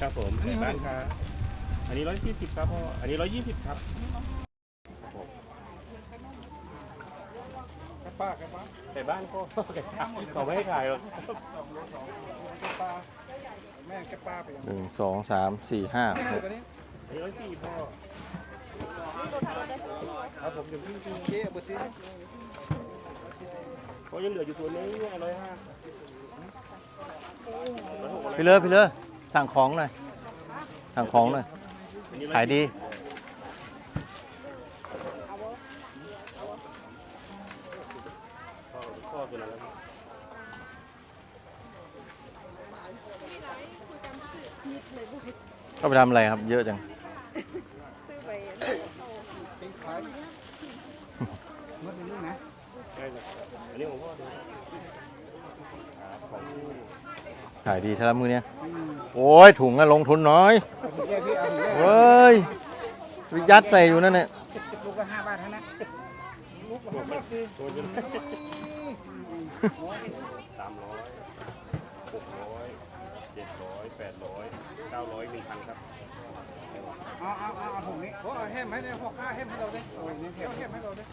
ครับผมอันนี้ในเท่าไหร่บ้านค้าอันนี้ร้อยยี่สิบครับพ่ออันนี้ร้อยยี่สิบครับครับผมกระป้ากระป้าไก่บ้านก็ไก่บ้านเขาไม่ให้ขายหรอกสองโลสองกระป้าแม่งกระป้าไปยังหนึ่งสองสามสี่ห้าหนี่กตัวนี้อันนี้ร้อยสี่พ่อครับผมอยู่ที่ที่เจ๊บุตรีเพราะยังเหลืออยู่ตัวนึงร้อยห้าร้อยหกอะไรพี่เลือพี่เลือ สั่งของหน่อย สั่งของหน่อย ขายดี ก็ไปทำอะไรครับ เยอะจังเป็นขายเมื่อนี้นะใช่เลยอันนี้ของพ่อดูครับของที่ขายดีเท่าไรมือเนี้ย โอ้ยถุงอะลงทุนน้อยเอาถุงแยกพี่เอาถุงแยกเว้ยยัดใส่อยู่นั่นเนี่ยลูกละห้าบาทเท่านั้นลูกละห้าบาทคือตัวเป็นสามร้อยหกร้อยเจ็ดร้อยแปดร้อยเก้าร้อยหนึ่งพันครับเอาเอาเอาเอาถุงนี้โอ้เอาแฮมให้เนี่ยพ่อค้าแฮมให้เราดิโอ้ยนี่แฮมแฮมให้เราดิ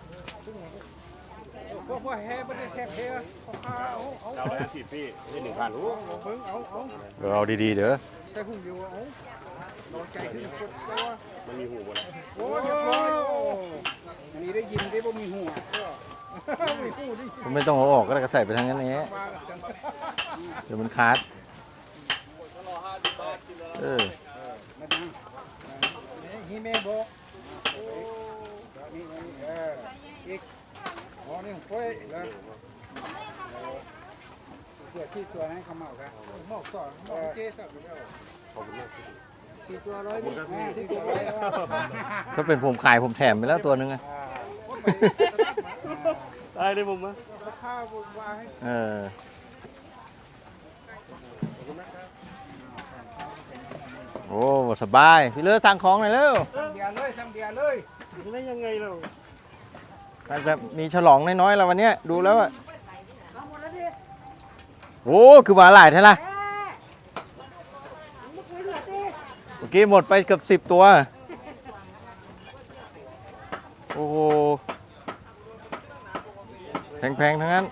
พวกพวกแฮมไม่ได้แฮมเฮพ่อค้าเอาเอาเก้าร้อยห้สิบพี่นี่หนึ่งพันโอ้เพิ่งเอาเอาเดี๋ยวเอาดีๆเด้อใส่หุ่นอยู่เอาเราใจขึ้นกดตัวมันมีหูหมดแล้วโอ้ยเรียบร้อยอันนี้ได้ยินได้บ่มีหัวมีหูผมไม่ต้องเอาออกก็ได้ก็ใส่ไปทางนั้นเองเดี๋ยวมันขาดเออมาดังนี่ฮีเมบอกโอ้นี่นี่เอออีก นี่ของก้อยแล้วเพื่อที่ตัวให้เขาเมาครับหมอกสอนหมอกเจ๊สับอยู่แล้วขอบคุณมากพี่สี่ตัวร้อยนี่สี่ตัวร้อยแล้วถ้าเป็นผมขายผมแถมไปแล้วตัวนึงอะอ่าก็ไปได้เลยผมมะราคาว่าให้ เออ โอ้ สบาย พี่เลือสั่งของหน่อยเร็ว สั่งเบียร์เลยสั่งเบียร์เลย ได้ยังไงเรา มันจะมีฉลองน้อยๆแล้ววันเนี้ยดูแล้วอะโอ้คือมาหลายเท่าไหร่เมื่อกี้หมดไปเกือบสิบตัว โอ้โหแพงๆ ทั้งนั้น